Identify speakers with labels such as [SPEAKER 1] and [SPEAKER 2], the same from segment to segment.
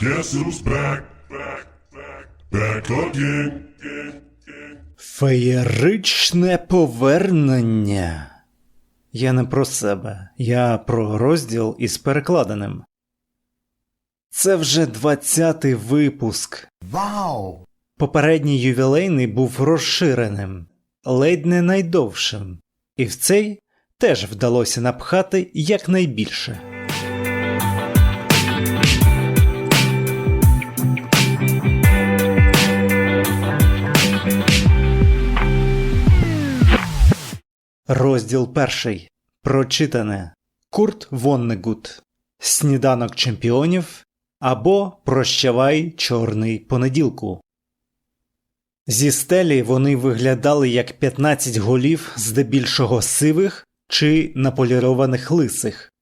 [SPEAKER 1] Guess who's back? Back, back, back again.
[SPEAKER 2] Феєричне повернення. Я не про себе, я про розділ із перекладеним. Це вже двадцятий випуск.
[SPEAKER 3] Вау!
[SPEAKER 2] Попередній ювілейний був розширеним, ледь не найдовшим, і в цей теж вдалося напхати якнайбільше. Розділ перший. Прочитане. Курт Воннегут. Сніданок чемпіонів або Прощавай чорний понеділку. Зі стелі вони виглядали як 15 голів, здебільшого сивих чи наполірованих лисих.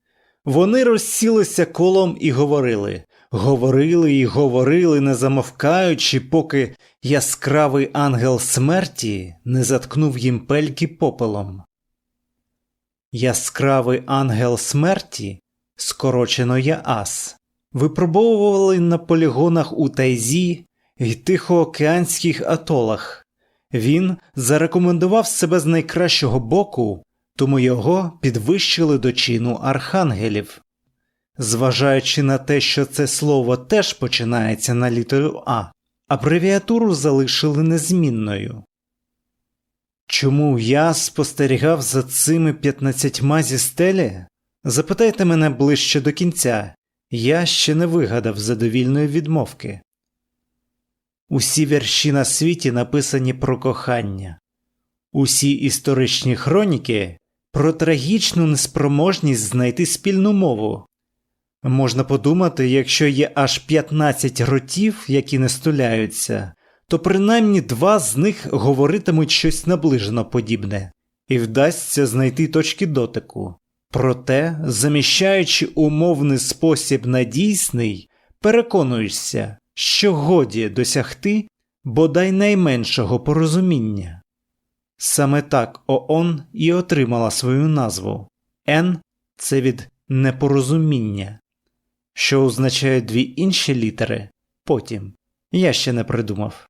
[SPEAKER 2] Вони розсілися колом і говорили, говорили і говорили, не замовкаючи, поки яскравий ангел смерті не заткнув їм пельки попелом. Яскравий ангел смерті, скорочено ЯАС, випробовували на полігонах у Тайзі й тихоокеанських атолах. Він зарекомендував себе з найкращого боку, тому його підвищили до чину архангелів. Зважаючи на те, що це слово теж починається на літеру А, абревіатуру залишили незмінною. Чому я спостерігав за цими п'ятнадцятьма зі стелі? Запитайте мене ближче до кінця, я ще не вигадав задовільної відмовки. Усі вірші на світі написані про кохання, усі історичні хроніки про трагічну неспроможність знайти спільну мову. Можна подумати, якщо є аж 15 ротів, які не стуляються, то принаймні два з них говоритимуть щось наближено подібне, і вдасться знайти точки дотику. Проте, заміщаючи умовний спосіб на дійсний, переконуєшся, що годі досягти бодай найменшого порозуміння. Саме так ООН і отримала свою назву Н це від непорозуміння, що означає дві інші літери потім. Я ще не придумав.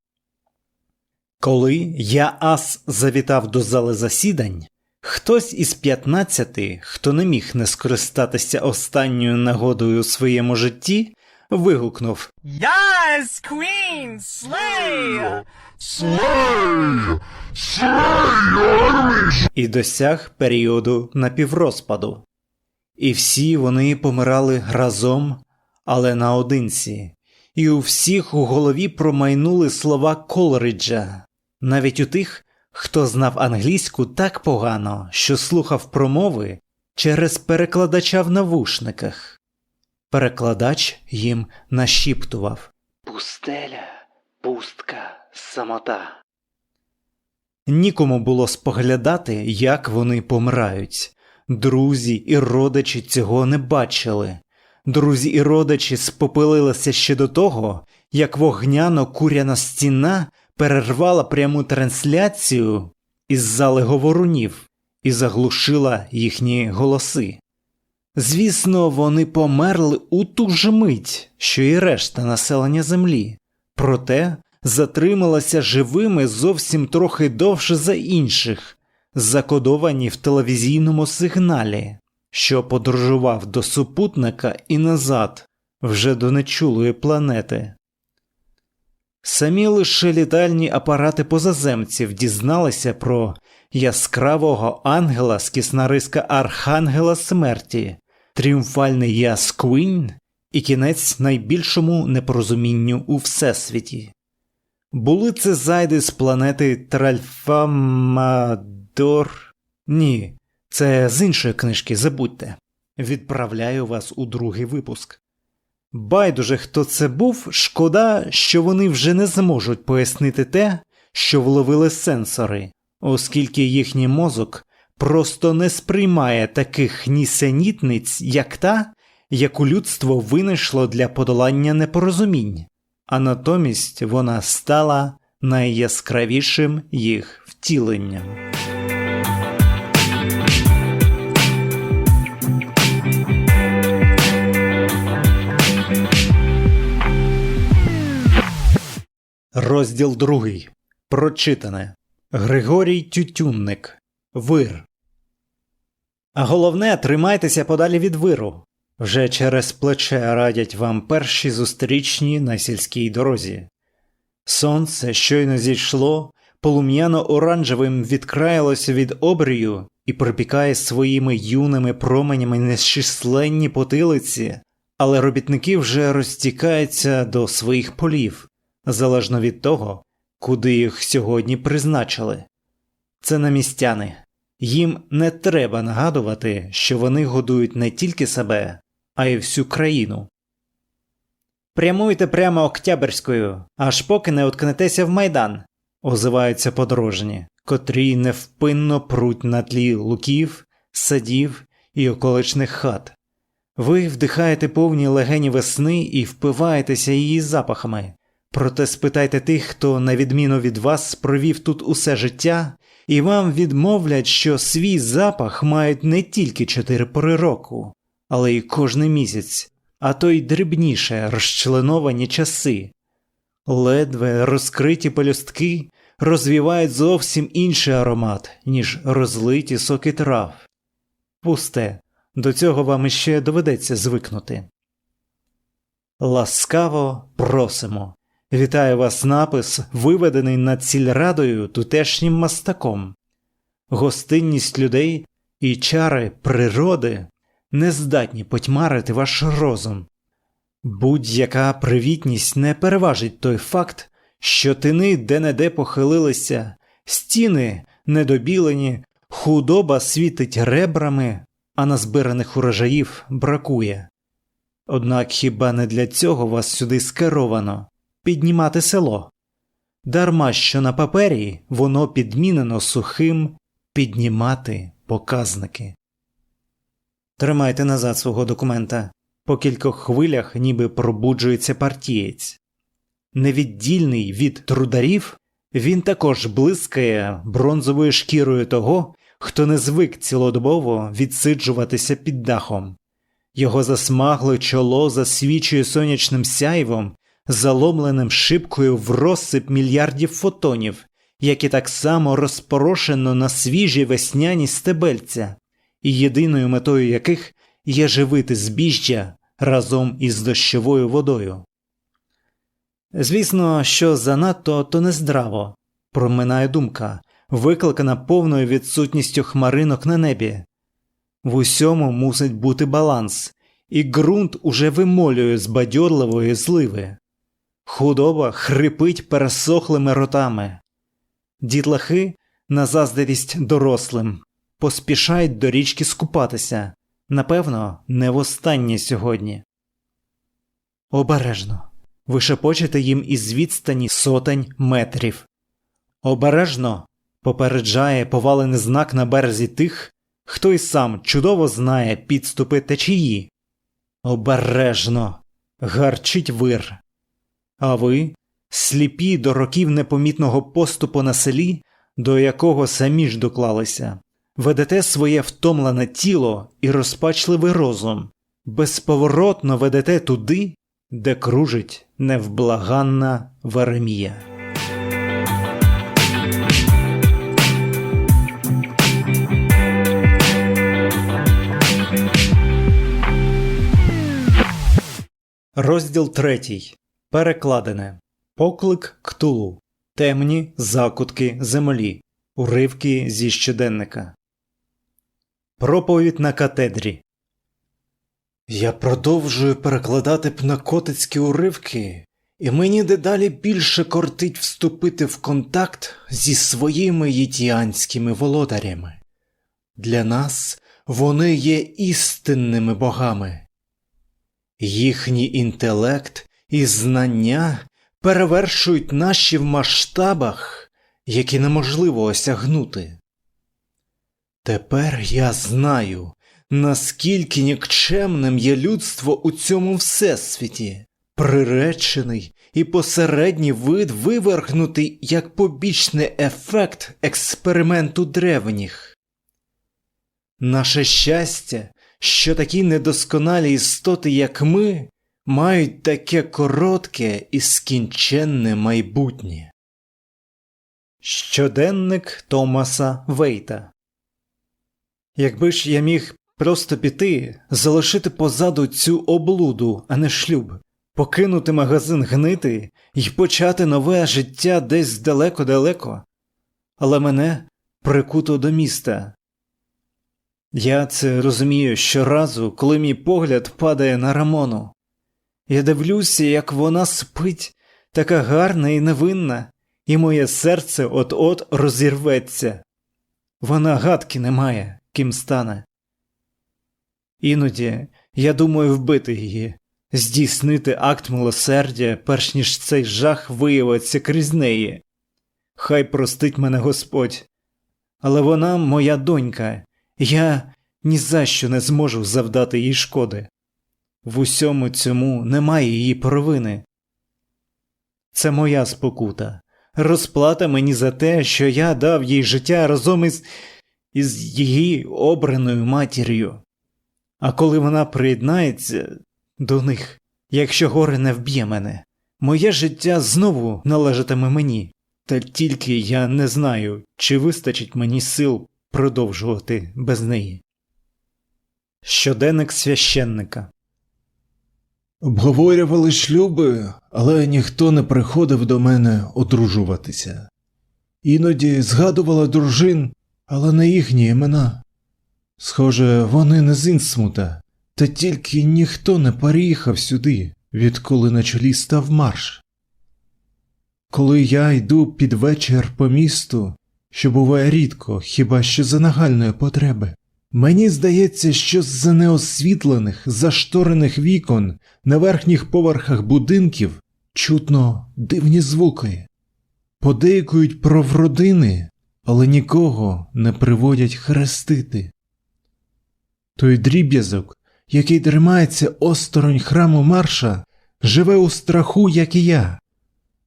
[SPEAKER 2] Коли я ас завітав до зали засідань, хтось із 15, хто не міг не скористатися останньою нагодою у своєму житті, вигукнув
[SPEAKER 4] Yes, Queen, slay!
[SPEAKER 2] і досяг періоду напіврозпаду. І всі вони помирали разом, але наодинці, і у всіх у голові промайнули слова Колриджа, навіть у тих, хто знав англійську так погано, що слухав промови через перекладача в навушниках. Перекладач їм нашіптував Пустеля, пустка, самота. Нікому було споглядати, як вони помирають. Друзі і родичі цього не бачили. Друзі і родичі спопилилися ще до того, як вогняно куряна стіна перервала пряму трансляцію із зали говорунів і заглушила їхні голоси. Звісно, вони померли у ту ж мить, що і решта населення землі, проте затрималися живими зовсім трохи довше за інших, закодовані в телевізійному сигналі, що подорожував до супутника і назад, вже до нечулої планети. Самі лише літальні апарати позаземців дізналися про яскравого ангела з киснариска Архангела смерті, тріумфальний Ясквін і кінець найбільшому непорозумінню у всесвіті. Були це зайди з планети Тральфамадор. Ні, це з іншої книжки, забудьте. Відправляю вас у другий випуск. Байдуже, хто це був, шкода, що вони вже не зможуть пояснити те, що вловили сенсори, оскільки їхній мозок просто не сприймає таких нісенітниць, як та, яку людство винайшло для подолання непорозумінь, а натомість вона стала найяскравішим їх втіленням. Розділ другий. Прочитане. Григорій Тютюнник. Вир. А головне, тримайтеся подалі від виру. Вже через плече радять вам перші зустрічні на сільській дорозі. Сонце щойно зійшло, полум'яно-оранжевим відкраїлося від обрію і припікає своїми юними променями нещисленні потилиці, але робітники вже розтікаються до своїх полів, залежно від того, куди їх сьогодні призначили. Це намістяни. Їм не треба нагадувати, що вони годують не тільки себе, а й всю країну. Прямуйте прямо Октябрською, аж поки не уткнетеся в майдан, озиваються подорожні, котрі невпинно пруть на тлі луків, садів і околичних хат. Ви вдихаєте повні легені весни і впиваєтеся її запахами. Проте спитайте тих, хто, на відміну від вас, провів тут усе життя, і вам відмовлять, що свій запах мають не тільки чотири пори року, але й кожний місяць, а то й дрібніше розчленовані часи. Ледве розкриті пелюстки розвівають зовсім інший аромат, ніж розлиті соки трав. Пусте, до цього вам іще доведеться звикнути. Ласкаво просимо. Вітаю вас напис, виведений над сільрадою тутешнім мастаком. Гостинність людей і чари природи не здатні потьмарити ваш розум. Будь-яка привітність не переважить той факт, що тини де-не-де похилилися, стіни недобілені, худоба світить ребрами, а назбираних урожаїв бракує. Однак хіба не для цього вас сюди скеровано піднімати село? Дарма що на папері воно підмінено сухим піднімати показники. Тримайте назад свого документа. По кількох хвилях ніби пробуджується партієць. Невіддільний від трударів, він також блискає бронзовою шкірою того, хто не звик цілодобово відсиджуватися під дахом. Його засмагле чоло засвічує сонячним сяйвом, заломленим шибкою в розсип мільярдів фотонів, які так само розпорошено на свіжі весняні стебельця, і єдиною метою яких є живити збіжжя разом із дощовою водою. Звісно, що занадто то нездраво, проминає думка, викликана повною відсутністю хмаринок на небі. В усьому мусить бути баланс, і ґрунт уже вимолює з бадьорливої зливи. Худоба хрипить пересохлими ротами. Дітлахи, на заздрість дорослим, поспішають до річки скупатися, напевно, не востаннє сьогодні. Обережно. Ви шепочете їм із відстані сотень метрів. Обережно попереджає повалений знак на березі тих, хто й сам чудово знає підступи течії. Обережно гарчить вир. А ви, сліпі до років непомітного поступу на селі, до якого самі ж доклалися, ведете своє втомлене тіло і розпачливий розум, безповоротно ведете туди, де кружить невблаганна Веремія. Розділ третій. Перекладене. Поклик ктулу. Темні закутки землі. Уривки зі щоденника. Проповідь на катедрі. Я продовжую перекладати пнакотицькі уривки, і мені дедалі більше кортить вступити в контакт зі своїми єтіанськими володарями. Для нас вони є істинними богами. Їхній інтелект і знання перевершують наші в масштабах, які неможливо осягнути. Тепер я знаю, наскільки нікчемним є людство у цьому всесвіті, приречений і посередній вид вивергнутий як побічний ефект експерименту древніх. Наше щастя, що такі недосконалі істоти, як ми, мають таке коротке і скінченне майбутнє. Щоденник Томаса Вейта Якби ж я міг просто піти, залишити позаду цю облуду, а не шлюб, покинути магазин гнити і почати нове життя десь далеко-далеко, але мене прикуто до міста. Я це розумію щоразу, коли мій погляд падає на Рамону. Я дивлюся, як вона спить, така гарна і невинна, і моє серце от-от розірветься. Вона гадки не має, ким стане. Іноді я думаю вбити її, здійснити акт милосердя, перш ніж цей жах виявиться крізь неї. Хай простить мене Господь. Але вона моя донька, я ні за що не зможу завдати їй шкоди. В усьому цьому немає її провини. Це моя спокута, розплата мені за те, що я дав їй життя разом із, із її обраною матір'ю. А коли вона приєднається до них, якщо горе не вб'є мене, моє життя знову належатиме мені, та тільки я не знаю, чи вистачить мені сил продовжувати без неї. Щоденник священника
[SPEAKER 3] Обговорювали шлюби, але ніхто не приходив до мене одружуватися. Іноді згадувала дружин, але не їхні імена. Схоже, вони не з Інсмута, та тільки ніхто не переїхав сюди, відколи на чолі став марш. Коли я йду під вечір по місту, що буває рідко, хіба що за нагальної потреби, мені здається, що з-за неосвітлених, зашторених вікон на верхніх поверхах будинків чутно дивні звуки. Подейкують про вродини, але нікого не приводять хрестити. Той дріб'язок, який тримається осторонь храму марша, живе у страху, як і я.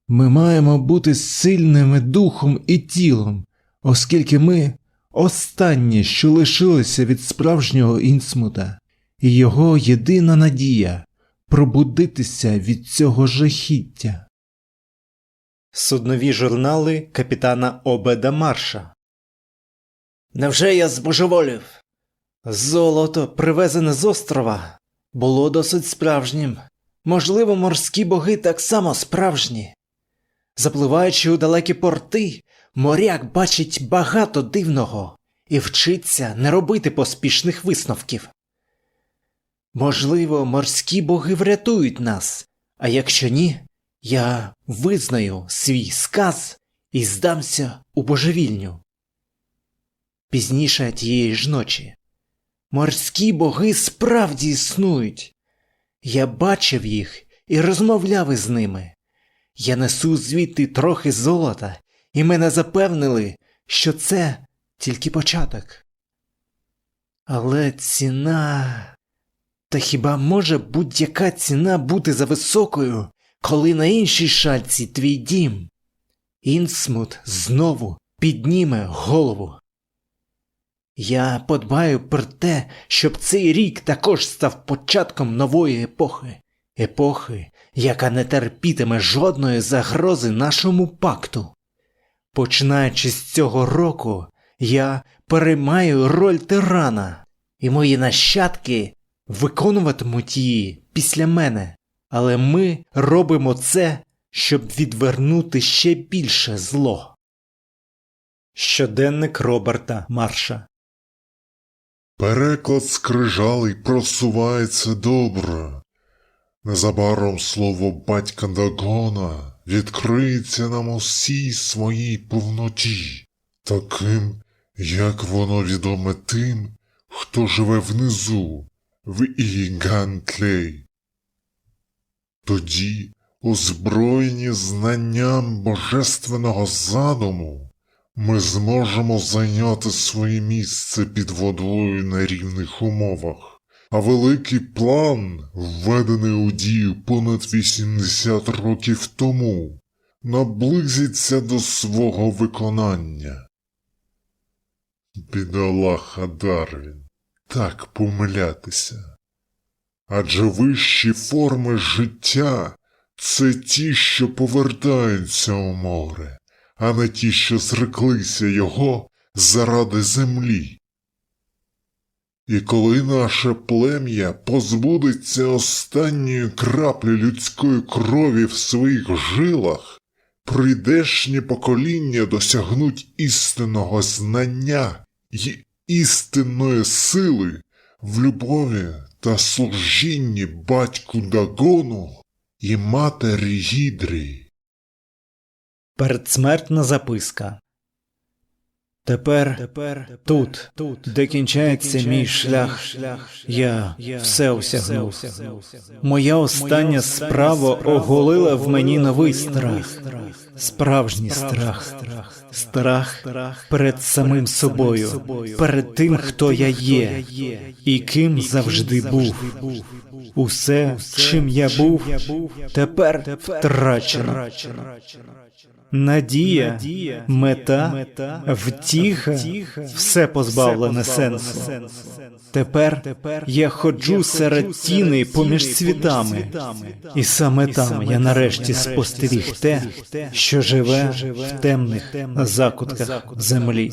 [SPEAKER 3] Ми маємо бути сильними духом і тілом, оскільки ми останні, що лишилися від справжнього інсмута, і його єдина надія пробудитися від цього жахіття.
[SPEAKER 2] Суднові журнали капітана Обеда Марша. Невже я збожеволів? Золото, привезене з острова, було досить справжнім. Можливо, морські боги так само справжні. Запливаючи у далекі порти, моряк бачить багато дивного і вчиться не робити поспішних висновків. Можливо, морські боги врятують нас, а якщо ні, я визнаю свій сказ і здамся у божевільню. Пізніше тієї ж ночі. Морські боги справді існують. Я бачив їх і розмовляв із ними. Я несу звідти трохи золота, і мене запевнили, що це тільки початок. Але ціна. Та хіба може будь-яка ціна бути за високою, коли на іншій шальці твій дім? Інсмут знову підніме голову. Я подбаю про те, щоб цей рік також став початком нової епохи, епохи, яка не терпітиме жодної загрози нашому пакту. Починаючи з цього року, я переймаю роль тирана, і мої нащадки виконуватимуть її після мене, але ми робимо це, щоб відвернути ще більше зло. Щоденник Роберта Марша
[SPEAKER 1] Переклад скрижалей просувається добре. Незабаром слово батька Дагона відкриється нам усій своїй повноті, таким, як воно відоме тим, хто живе внизу, в Ігантлей. Тоді, озброєні знанням божественного задуму, ми зможемо зайняти своє місце під водою на рівних умовах, а великий план, введений у дію понад 80 років тому, наблизиться до свого виконання. Бідолаха Дарвін, так помилятися. Адже вищі форми життя це ті, що повертаються у море, а не ті, що зреклися його заради землі. І коли наше плем'я позбудеться останньої краплі людської крові в своїх жилах, прийдешні покоління досягнуть істинного знання й істинної сили в любові та служінні батьку Дагону і матері Гідрі.
[SPEAKER 2] Передсмертна записка. Тепер, Тепер тут, тут, де кінчається мій шлях, я все осягнув. Моя остання справа оголила в мені новий страх, справжній страх, страх. Перед самим собою, перед тим, хто я є, і ким завжди був. Усе, чим я був, тепер втрачено. Надія, мета, мета втіха, все позбавлене сенсу. Тепер Тепер я ходжу серед тіни поміж світами, і саме там я нарешті спостеріг те, що живе в темних закутках землі.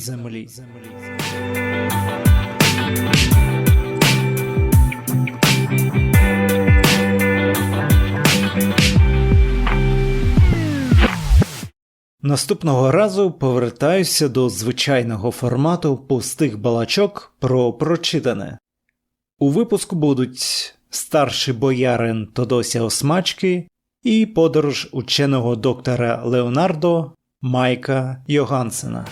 [SPEAKER 2] Наступного разу повертаюся до звичайного формату пустих балачок про прочитане. У випуску будуть старший боярин Тодося Осмачки і подорож ученого доктора Леонардо Майка Йогансена.